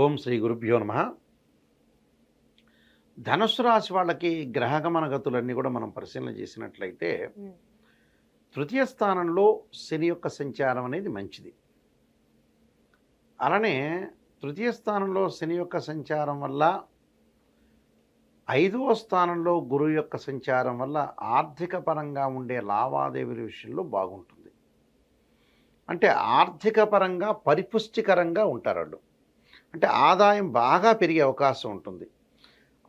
ఓం శ్రీ గురుభ్యో నమ. ధనుస్సు రాశి వాళ్ళకి గ్రహగమన గతులన్నీ కూడా మనం పరిశీలన చేసినట్లయితే తృతీయ స్థానంలో శని యొక్క సంచారం అనేది మంచిది. అలానే తృతీయ స్థానంలో శని యొక్క సంచారం వల్ల ఐదవ స్థానంలో గురువు యొక్క సంచారం వల్ల ఆర్థిక పరంగా ఉండే లావాదేవీల విషయంలో బాగుంటుంది. అంటే ఆర్థిక పరంగా పరిపుష్టికరంగా ఉంటారు వాళ్ళు. అంటే ఆదాయం బాగా పెరిగే అవకాశం ఉంటుంది.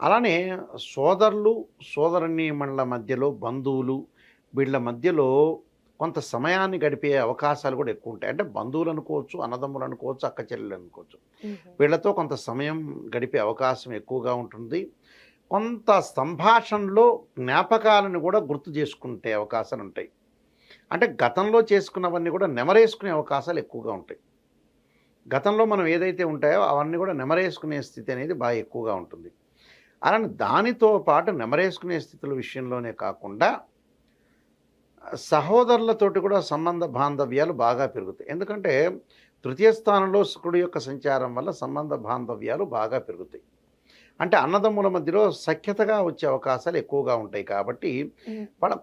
అలానే సోదరులు సోదరుణీమణుల మధ్యలో బంధువులు వీళ్ళ మధ్యలో కొంత సమయాన్ని గడిపే అవకాశాలు కూడా ఎక్కువ ఉంటాయి. అంటే బంధువులు అనుకోవచ్చు అన్నదమ్ములు అనుకోవచ్చు అక్క చెల్లెలు అనుకోవచ్చు. వీళ్ళతో కొంత సమయం గడిపే అవకాశం ఎక్కువగా ఉంటుంది. కొంత సంభాషణలో జ్ఞాపకాలను కూడా గుర్తు చేసుకుంటే అవకాశాలు ఉంటాయి. అంటే గతంలో చేసుకున్నవన్నీ కూడా నెమరేసుకునే అవకాశాలు ఎక్కువగా ఉంటాయి. గతంలో మనం ఏదైతే ఉంటాయో అవన్నీ కూడా నెమరేసుకునే స్థితి అనేది బాగా ఎక్కువగా ఉంటుంది. అలానే దానితో పాటు నెమరేసుకునే స్థితుల విషయంలోనే కాకుండా సహోదరులతోటి కూడా సంబంధ బాంధవ్యాలు బాగా పెరుగుతాయి. ఎందుకంటే తృతీయ స్థానంలో శుక్రుడి యొక్క సంచారం వల్ల సంబంధ బాంధవ్యాలు బాగా పెరుగుతాయి. అంటే అన్నదమ్ముల మధ్యలో సఖ్యతగా వచ్చే అవకాశాలు ఎక్కువగా ఉంటాయి కాబట్టి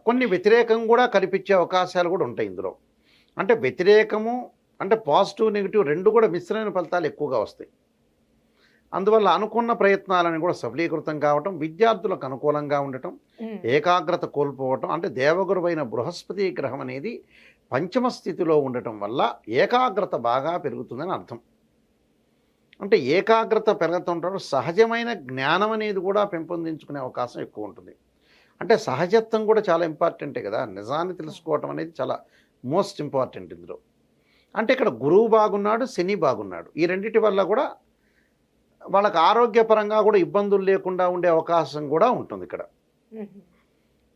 కొన్ని వ్యతిరేకం కూడా కనిపించే అవకాశాలు కూడా ఉంటాయి ఇందులో. అంటే వ్యతిరేకము అంటే పాజిటివ్ నెగిటివ్ రెండు కూడా మిశ్రమైన ఫలితాలు ఎక్కువగా వస్తాయి. అందువల్ల అనుకున్న ప్రయత్నాలను కూడా సఫలీకృతం కావటం విద్యార్థులకు అనుకూలంగా ఉండటం ఏకాగ్రత కోల్పోవటం అంటే దేవగురువైన బృహస్పతి గ్రహం అనేది పంచమ స్థితిలో ఉండటం వల్ల ఏకాగ్రత బాగా పెరుగుతుందని అర్థం. అంటే ఏకాగ్రత పెరుగుతుంటారు సహజమైన జ్ఞానం అనేది కూడా పెంపొందించుకునే అవకాశం ఎక్కువ ఉంటుంది. అంటే సహజత్వం కూడా చాలా ఇంపార్టెంటే కదా నిజాన్ని తెలుసుకోవటం అనేది చాలా మోస్ట్ ఇంపార్టెంట్ ఇందులో. అంటే ఇక్కడ గురువు బాగున్నాడు శని బాగున్నాడు. ఈ రెండిటి వల్ల కూడా వాళ్ళకి ఆరోగ్యపరంగా కూడా ఇబ్బందులు లేకుండా ఉండే అవకాశం కూడా ఉంటుంది ఇక్కడ.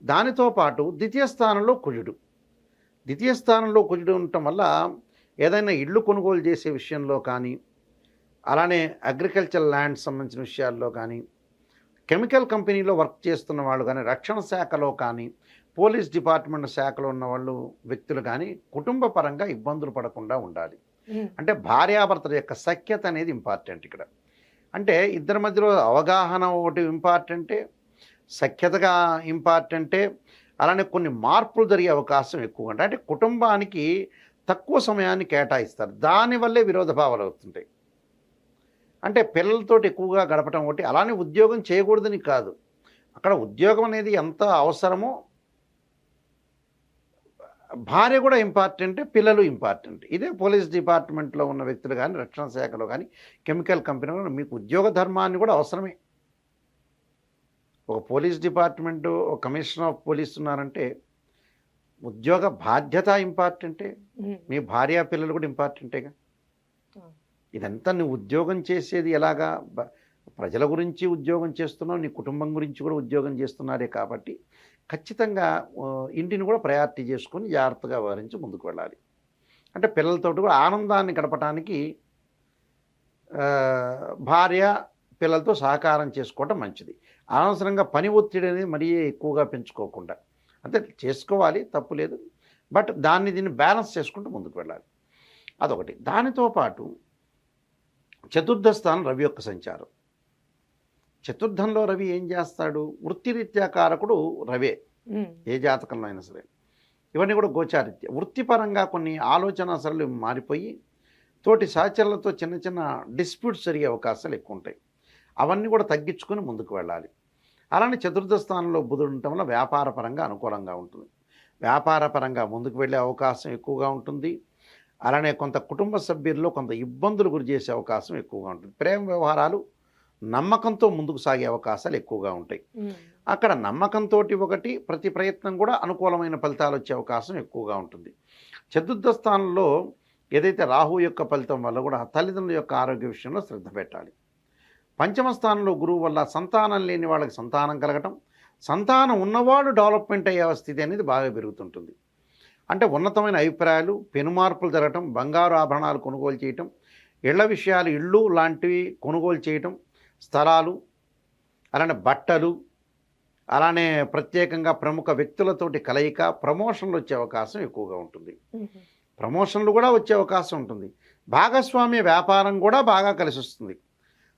దానితో పాటు ద్వితీయ స్థానంలో కుజుడు. ద్వితీయ స్థానంలో కుజుడు ఉండటం వల్ల ఏదైనా ఇళ్ళు కొనుగోలు చేసే విషయంలో కానీ అలానే అగ్రికల్చర్ ల్యాండ్ సంబంధించిన విషయాల్లో కానీ కెమికల్ కంపెనీలో వర్క్ చేస్తున్న వాళ్ళు కానీ రక్షణ శాఖలో కానీ పోలీస్ డిపార్ట్మెంట్ శాఖలో ఉన్న వాళ్ళు వ్యక్తులు కానీ కుటుంబ పరంగా ఇబ్బందులు పడకుండా ఉండాలి. అంటే భార్యాభర్తల యొక్క సఖ్యత అనేది ఇంపార్టెంట్ ఇక్కడ. అంటే ఇద్దరి మధ్యలో అవగాహన ఒకటి ఇంపార్టెంటే సఖ్యతగా ఇంపార్టెంటే అలానే కొన్ని మార్పులు జరిగే అవకాశం ఎక్కువ ఉంటుంది. అంటే కుటుంబానికి తక్కువ సమయాన్ని కేటాయిస్తారు. దానివల్లే విరోధభావాలు అవుతుంటాయి అంటే పిల్లలతోటి ఎక్కువగా గడపడం ఒకటి అలానే ఉద్యోగం చేయకూడదని కాదు. అక్కడ ఉద్యోగం అనేది ఎంత అవసరమో భార్య కూడా ఇంపార్టెంట్ పిల్లలు ఇంపార్టెంట్. ఇదే పోలీస్ డిపార్ట్మెంట్లో ఉన్న వ్యక్తులు కానీ రక్షణ శాఖలో కానీ కెమికల్ కంపెనీలో కానీ మీకు ఉద్యోగ ధర్మాన్ని కూడా అవసరమే. ఒక పోలీస్ డిపార్ట్మెంటు ఒక కమిషనర్ ఆఫ్ పోలీస్ ఉన్నారంటే ఉద్యోగ బాధ్యత ఇంపార్టెంటే మీ భార్య పిల్లలు కూడా ఇంపార్టెంటేగా. ఇదంతా నువ్వు ఉద్యోగం చేసేది ఎలాగా? ప్రజల గురించి ఉద్యోగం చేస్తున్నావు నీ కుటుంబం గురించి కూడా ఉద్యోగం చేస్తున్నారే కాబట్టి ఖచ్చితంగా ఇంటిని కూడా ప్రయారిటీ చేసుకొని జాగ్రత్తగా వ్యవహరించి ముందుకు వెళ్ళాలి. అంటే పిల్లలతో కూడా ఆనందాన్ని గడపడానికి భార్య పిల్లలతో సహకారం చేసుకోవటం మంచిది. అనవసరంగా పని ఒత్తిడి అనేది మరీ ఎక్కువగా పెంచుకోకుండా. అంటే చేసుకోవాలి తప్పు లేదు. బట్ దాన్ని దీన్ని బ్యాలెన్స్ చేసుకుంటూ ముందుకు వెళ్ళాలి. అదొకటి. దానితో పాటు చతుర్థ స్థానం రవి యొక్క సంచారం. చతుర్థంలో రవి ఏం చేస్తాడు? వృత్తిరీత్యా కారకుడు రవే. ఏ జాతకంలో అయినా సరే. ఇవన్నీ కూడా గోచారిత్య. వృత్తిపరంగా కొన్ని ఆలోచన సరళి మారిపోయి తోటి సహచరులతో చిన్న చిన్న డిస్ప్యూట్స్ జరిగే అవకాశాలు ఎక్కువ ఉంటాయి అవన్నీ కూడా తగ్గించుకొని ముందుకు వెళ్ళాలి. అలానే చతుర్థ స్థానంలో బుధుడు ఉండటం వల్ల వ్యాపారపరంగా అనుకూలంగా ఉంటుంది. వ్యాపారపరంగా ముందుకు వెళ్ళే అవకాశం ఎక్కువగా ఉంటుంది. అలానే కొంత కుటుంబ సభ్యుల్లో కొంత ఇబ్బందులు గురి చేసే అవకాశం ఎక్కువగా ఉంటుంది. ప్రేమ వ్యవహారాలు నమ్మకంతో ముందుకు సాగే అవకాశాలు ఎక్కువగా ఉంటాయి. అక్కడ నమ్మకంతో ఒకటి ప్రతి ప్రయత్నం కూడా అనుకూలమైన ఫలితాలు వచ్చే అవకాశం ఎక్కువగా ఉంటుంది. చతుర్థ స్థానంలో ఏదైతే రాహు యొక్క ఫలితం వల్ల కూడా తల్లిదండ్రుల యొక్క ఆరోగ్య విషయంలో శ్రద్ధ పెట్టాలి. పంచమ స్థానంలో గురువు వల్ల సంతానం లేని వాళ్ళకి సంతానం కలగటం సంతానం ఉన్నవాడు డెవలప్మెంట్ అయ్యే స్థితి అనేది బాగా పెరుగుతుంటుంది. అంటే ఉన్నతమైన అభిప్రాయాలు పెనుమార్పులు జరగటం బంగారు ఆభరణాలు కొనుగోలు చేయటం ఇళ్ళ విషయాలు ఇళ్ళు లాంటివి కొనుగోలు చేయటం స్థలాలు అలానే బట్టలు అలానే ప్రత్యేకంగా ప్రముఖ వ్యక్తులతోటి కలయిక ప్రమోషన్లు వచ్చే అవకాశం ఎక్కువగా ఉంటుంది. ప్రమోషన్లు కూడా వచ్చే అవకాశం ఉంటుంది. భాగస్వామ్య వ్యాపారం కూడా బాగా కలిసి వస్తుంది.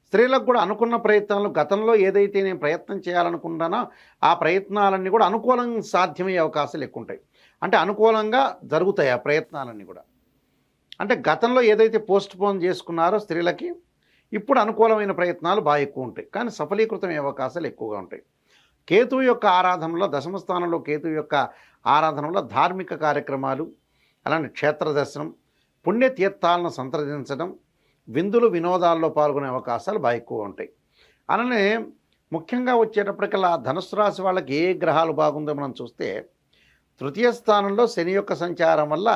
స్త్రీలకు కూడా అనుకున్న ప్రయత్నాలు గతంలో ఏదైతే నేను ప్రయత్నం చేయాలనుకుంటానో ఆ ప్రయత్నాలన్నీ కూడా అనుకూలంగా సాధ్యమయ్యే అవకాశాలు ఎక్కువ ఉంటాయి. అంటే అనుకూలంగా జరుగుతాయి ఆ ప్రయత్నాలన్నీ కూడా. అంటే గతంలో ఏదైతే పోస్ట్ పోన్ చేసుకున్నారో స్త్రీలకి ఇప్పుడు అనుకూలమైన ప్రయత్నాలు బాగా ఎక్కువ ఉంటాయి. కానీ సఫలీకృతమయ్యే అవకాశాలు ఎక్కువగా ఉంటాయి. కేతువు యొక్క ఆరాధనలో దశమ స్థానంలో కేతువు యొక్క ఆరాధనలో ధార్మిక కార్యక్రమాలు అలానే క్షేత్ర దర్శనం పుణ్యతీర్థాలను సంప్రదించడం విందులు వినోదాల్లో పాల్గొనే అవకాశాలు బాగా ఎక్కువ ఉంటాయి. అలానే ముఖ్యంగా వచ్చేటప్పటికల్లా ధనుసు రాశి వాళ్ళకి ఏ గ్రహాలు బాగుందో మనం చూస్తే తృతీయ స్థానంలో శని యొక్క సంచారం వల్ల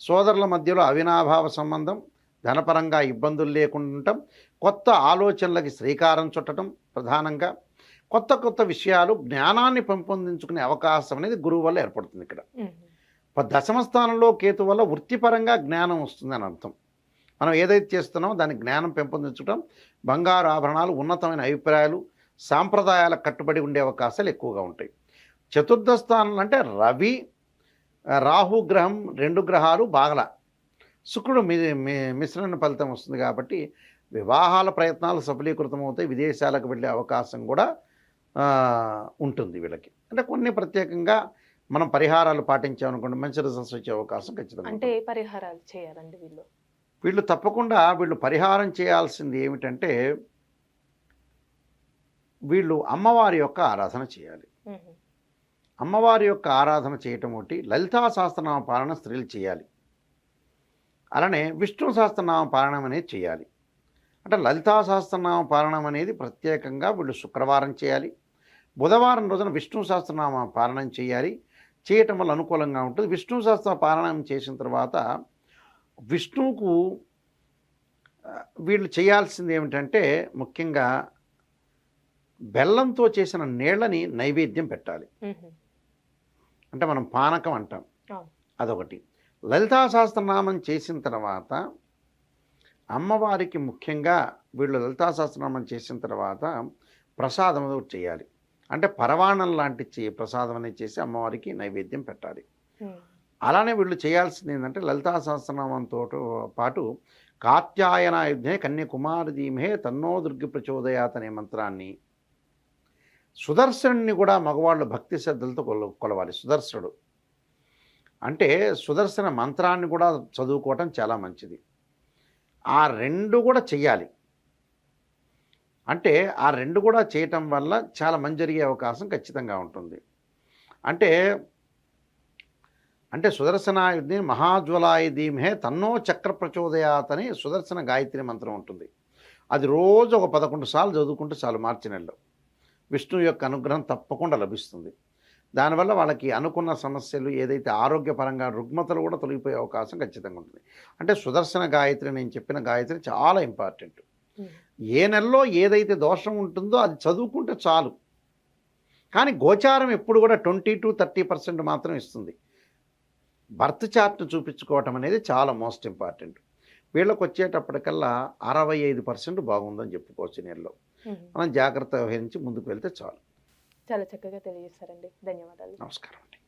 సోదరుల మధ్యలో అవినాభావ సంబంధం ధనపరంగా ఇబ్బందులు లేకుండా ఉండటం కొత్త ఆలోచనలకి శ్రీకారం చుట్టడం ప్రధానంగా. కొత్త కొత్త విషయాలు జ్ఞానాన్ని పెంపొందించుకునే అవకాశం అనేది గురువు వల్ల ఏర్పడుతుంది ఇక్కడ. దశమ స్థానంలో కేతు వల్ల వృత్తిపరంగా జ్ఞానం వస్తుందని అర్థం. మనం ఏదైతే చేస్తున్నామో దాని జ్ఞానం పెంపొందించడం బంగారు ఆభరణాలు ఉన్నతమైన అభిప్రాయాలు సాంప్రదాయాలకు కట్టుబడి ఉండే అవకాశాలు ఎక్కువగా ఉంటాయి. చతుర్థ స్థానంలో అంటే రవి ఆ, రాహు గ్రహం రెండు గ్రహాలు బాగల శుక్రుడు మి మిశ్రణ ఫలితం వస్తుంది కాబట్టి వివాహాల ప్రయత్నాలు సఫలీకృతం అవుతాయి విదేశాలకు వెళ్ళే అవకాశం కూడా ఉంటుంది వీళ్ళకి అంటే కొన్ని ప్రత్యేకంగా మనం పరిహారాలు పాటించామనుకోండి మంచి రిజల్ట్స్ వచ్చే అవకాశం ఖచ్చితంగా అంటే. ఏ పరిహారాలు చేయాలండి వీళ్ళు వీళ్ళు తప్పకుండా వీళ్ళు పరిహారం చేయాల్సింది ఏమిటంటే వీళ్ళు అమ్మవారి యొక్క ఆరాధన చేయాలి మ్మ్. అమ్మవారి యొక్క ఆరాధన చేయటం ఒకటి లలితా సహస్రనామ పాలన స్త్రీలు చేయాలి అలానే విష్ణు సహస్రనామ పాలనం అనేది చేయాలి. అంటే లలితా సహస్రనామ పాలనం అనేది ప్రత్యేకంగా వీళ్ళు శుక్రవారం చేయాలి. బుధవారం రోజున విష్ణు సహస్రనామ పాలనం చేయాలి. చేయటం వల్ల అనుకూలంగా ఉంటుంది. విష్ణు సహస్ర పాలనం చేసిన తర్వాత విష్ణువుకు వీళ్ళు చేయాల్సింది ఏమిటంటే ముఖ్యంగా బెల్లంతో చేసిన నీళ్ళని నైవేద్యం పెట్టాలి. అంటే మనం పానకం అంటాం. అదొకటి. లలితా సహస్రనామం చేసిన తర్వాత అమ్మవారికి ముఖ్యంగా వీళ్ళు లలితా సహస్రనామం చేసిన తర్వాత ప్రసాదం చేయాలి. అంటే పరవాణం లాంటి చే ప్రసాదం అనేది చేసి అమ్మవారికి నైవేద్యం పెట్టాలి. అలానే వీళ్ళు చేయాల్సింది ఏంటంటే లలితా సహస్రనామంతో పాటు కాత్యాయన యుద్ధే కన్యకుమారి ధీమే తన్నో దుర్గి ప్రచోదయాత్ అనే మంత్రాన్ని సుదర్శనుని కూడా మగవాళ్ళు భక్తి శ్రద్ధలతో కొల కొలవాలి. సుదర్శనుడు. అంటే సుదర్శన మంత్రాన్ని కూడా చదువుకోవటం చాలా మంచిది. ఆ రెండు కూడా చెయ్యాలి. అంటే ఆ రెండు కూడా చేయటం వల్ల చాలా మంచి జరిగే అవకాశం ఖచ్చితంగా ఉంటుంది. అంటే అంటే సుదర్శనాయుధి మహాజ్వలాయ ధీమహే తన్నో చక్ర ప్రచోదయాత్ అని సుదర్శన గాయత్రి మంత్రం ఉంటుంది. అది రోజు ఒక పదకొండు సార్లు చదువుకుంటే చాలు మార్చి నెలలో. విష్ణు యొక్క అనుగ్రహం తప్పకుండా లభిస్తుంది. దానివల్ల వాళ్ళకి అనుకున్న సమస్యలు ఏదైతే ఆరోగ్యపరంగా రుగ్మతలు కూడా తొలగిపోయే అవకాశం ఖచ్చితంగా ఉంటుంది. అంటే సుదర్శన గాయత్రి నేను చెప్పిన గాయత్రి చాలా ఇంపార్టెంట్. ఏ నెలలో ఏదైతే దోషం ఉంటుందో అది చదువుకుంటే చాలు. కానీ గోచారం ఎప్పుడు కూడా ట్వంటీ టు థర్టీ పర్సెంట్ మాత్రం ఇస్తుంది. బర్త్ చార్ట్ చూపించుకోవటం అనేది చాలా మోస్ట్ ఇంపార్టెంట్. వీళ్ళకి వచ్చేటప్పటికల్లా అరవై ఐదు పర్సెంట్ బాగుందని చెప్పుకోవచ్చు నెలలో. మనం జాగ్రత్త వహించి ముందుకు వెళ్తే చాలు. చాలా చక్కగా తెలియజేస్తారండి ధన్యవాదాలు. నమస్కారం అండి.